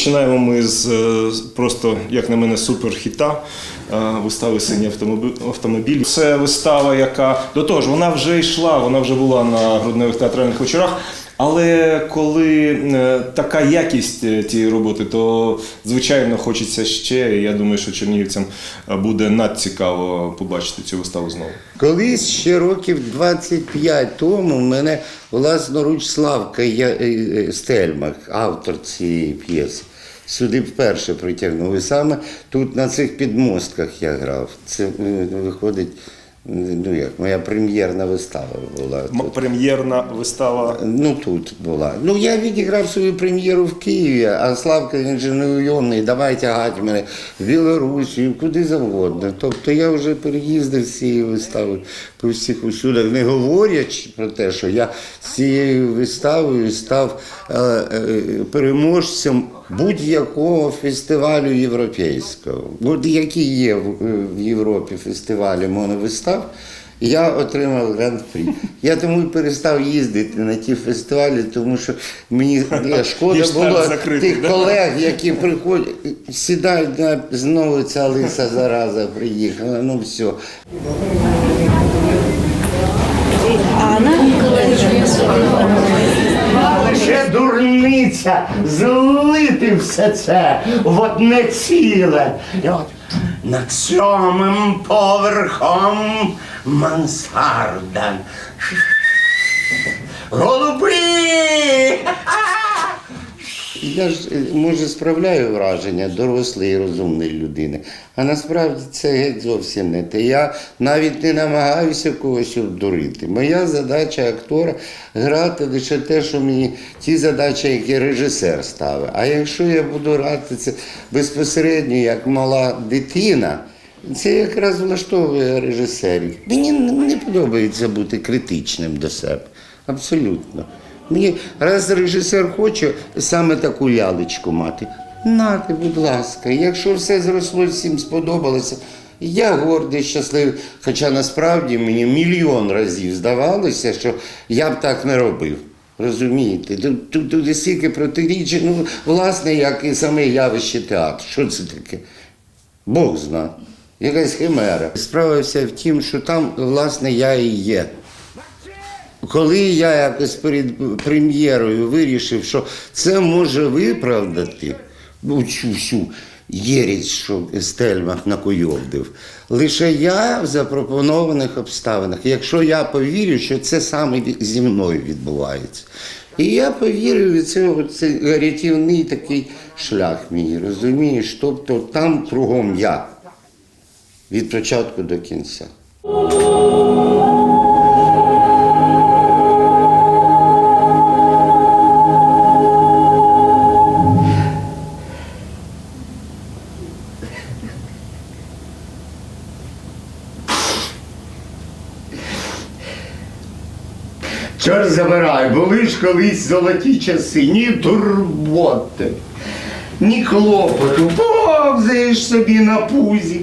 Розпочинаємо ми з е, просто, як на мене, суперхіта е, вистави Синій автомобіль-. Це вистава, яка до того ж вона вже йшла, вона вже була на грудневих театральних вечорах. Але коли е, така якість тієї роботи, то звичайно хочеться ще. Я думаю, що чернігівцям буде надцікаво побачити цю виставу знову. Колись ще років 25 тому в мене власноруч Славка Я- Стельмах, автор цієї п'єси. Сюди вперше притягнув. І саме тут на цих підмостках я грав. Це е, виходить, ну як, моя прем'єрна вистава була. М- Прем'єрна вистава Ну тут була. Ну я відіграв свою прем'єру в Києві, а Славка він же неуйомний, давай тягати мене в Білорусі, куди завгодно. Тобто я вже переїздив з цією виставою по всіх усюдах, не говорячи про те, що я з цією виставою став е, е, переможцем будь-якого фестивалю європейського. От які є в, в Європі фестивалі моновистав. Я отримав гран-прі. Я тому і перестав їздити на ті фестивалі, тому що мені шкода було закритий, тих да? колег, які приходять, сідають на знову ця лиса зараза приїхала. Ну все. Ще дурниця злити все це в одне ціле. І от над сьомим поверхом мансарда. Голуби! Я ж е, може справляю враження дорослої і розумної людини, а насправді це геть зовсім не те. Я навіть не намагаюся когось обдурити. Моя задача актора грати лише те, що мені ті задачі, які режисер ставить. А якщо я буду грати це безпосередньо як мала дитина. Це якраз влаштовує режисерів. Мені не подобається бути критичним до себе. Абсолютно. Мені раз режисер хоче саме таку лялечку мати. Нате, будь ласка, якщо все зросло, всім сподобалося. Я гордий, щасливий. Хоча насправді мені мільйон разів здавалося, що я б так не робив. Розумієте? Тут, тут, тут стільки протирічень, ну, власне, як і саме явище театру. Що це таке? Бог зна. Якась химера. Справа вся в тім, що там, власне, я і є. Коли я якось перед прем'єрою вирішив, що це може виправдати ну, всю єрість, що Стельмах накойовдив, лише я в запропонованих обставинах, якщо я повірю, що це саме зі мною відбувається. І я повірив, і це, це рятівний такий шлях мій, розумієш? Тобто там кругом я від початку до кінця. Чорт забирай, були ж колись золоті часи, ні турботи, ні клопоту, повзаєш собі на пузі,